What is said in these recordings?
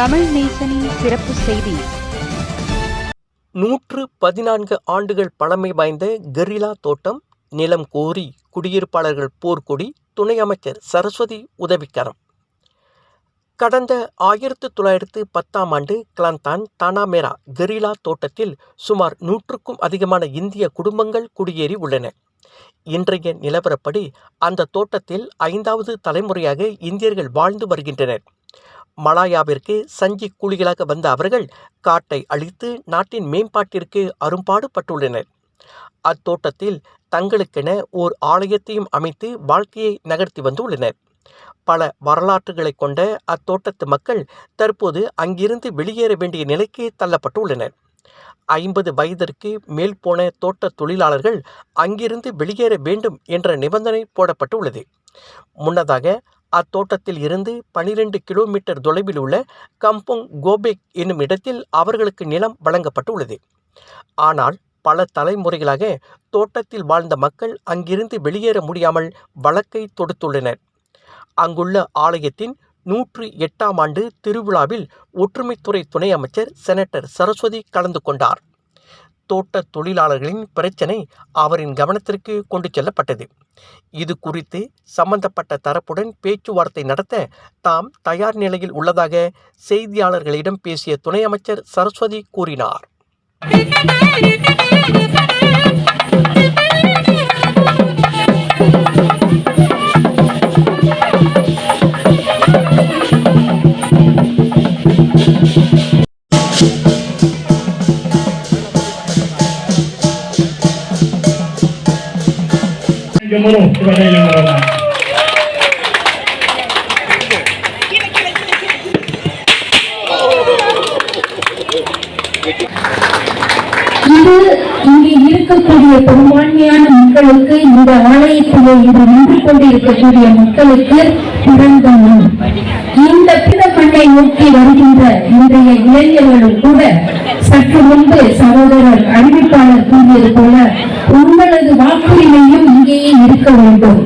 தமிழ் நேசனின் சிறப்பு செய்தி. நூற்று பதினான்கு ஆண்டுகள் பழமை வாய்ந்த கெரிலா தோட்டம் நிலம் கோரி குடியிருப்பாளர்கள் போர்க்கொடி துணை அமைச்சர் சரஸ்வதி உதவிக்கரம். கடந்த ஆயிரத்து தொள்ளாயிரத்து பத்தாம் ஆண்டு கிளாந்தான் தானாமேரா கெரிலா தோட்டத்தில் சுமார் நூற்றுக்கும் அதிகமான இந்திய குடும்பங்கள் குடியேறி உள்ளன. இன்றைய நிலவரப்படி அந்த தோட்டத்தில் ஐந்தாவது தலைமுறையாக இந்தியர்கள் வாழ்ந்து வருகின்றனர். மலாயாவிற்கு சஞ்சி கூலிகளாக வந்த அவர்கள் காட்டை அழித்து நாட்டின் மேம்பாட்டிற்கு அரும்பாடுபட்டுள்ளனர். அத்தோட்டத்தில் தங்களுக்கென ஓர் ஆலயத்தையும் அமைத்து வாழ்க்கையை நகர்த்தி வந்துள்ளனர். பல வரலாற்றுகளை கொண்ட அத்தோட்டத்து மக்கள் தற்போது அங்கிருந்து வெளியேற வேண்டிய நிலைக்கு தள்ளப்பட்டுள்ளனர். ஐம்பது வயதிற்கு மேல் போன தோட்ட தொழிலாளர்கள் அங்கிருந்து வெளியேற வேண்டும் என்ற நிபந்தனை போடப்பட்டுள்ளது. முன்னதாக அத்தோட்டத்தில் இருந்து பனிரெண்டு கிலோமீட்டர் தொலைவில் உள்ள கம்போங் கோபேக் என்னும் இடத்தில் அவர்களுக்கு நிலம் வழங்கப்பட்டுள்ளது. ஆனால் பல தலைமுறைகளாக தோட்டத்தில் வாழ்ந்த மக்கள் அங்கிருந்து வெளியேற முடியாமல் வழக்கை தொடுத்துள்ளனர். அங்குள்ள ஆலயத்தின் நூற்று எட்டாம் ஆண்டு திருவிழாவில் ஒற்றுமைத்துறை துணை அமைச்சர் செனட்டர் சரஸ்வதி கலந்து கொண்டார். தோட்ட தொழிலாளர்களின் பிரச்சினை அவரின் கவனத்திற்கு கொண்டு செல்லப்பட்டது. இது குறித்து சம்பந்தப்பட்ட தரப்புடன் பேச்சுவார்த்தை நடத்த தாம் தயார் நிலையில் உள்ளதாக செய்தியாளர்களிடம் பேசிய துணை அமைச்சர் சரஸ்வதி கூறினார். Gemuruh kepada yang berhormat. இது இங்கே இருக்கக்கூடிய பெரும்பான்மையான மக்களுக்கு இந்த ஆலயத்திலே இது நின்று கொண்டிருக்கக்கூடிய மக்களுக்கு பிறந்த மண் இந்த பிற மண்ணை நோக்கி வருகின்ற இன்றைய இளைஞர்களும் கூட சற்று முன்பு சகோதரர் அறிவிப்பாளர் கூறியது போல உங்களது வாக்குரிமையும் இருக்க வேண்டும்.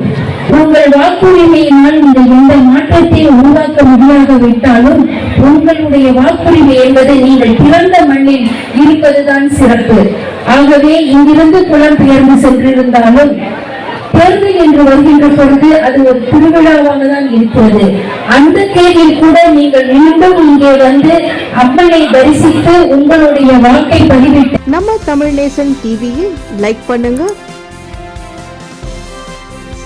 உங்கள் வாக்குரிமையினால் இந்த எந்த மாற்றத்தை உருவாக்க முடியாவிட்டாலும் உங்களுடைய வாக்குரிமை என்பது நீங்கள் பிறந்த மண்ணில் இருப்பதுதான் சிறப்பு. ஆகவே இங்கிருந்து புலம்பெயர்ந்து சென்றிருந்தாலும் தேர்தல் என்று வருகின்ற பொழுது அது ஒரு திருவிழாவாக தான் இருக்கிறது. அந்த தேதியில் கூட நீங்கள் மீண்டும் இங்கே வந்து அம்மனை தரிசித்து உங்களுடைய வாக்கை பதிவிட்டு நம்ம தமிழ் நேசன் டிவியில் லைக் பண்ணுங்க.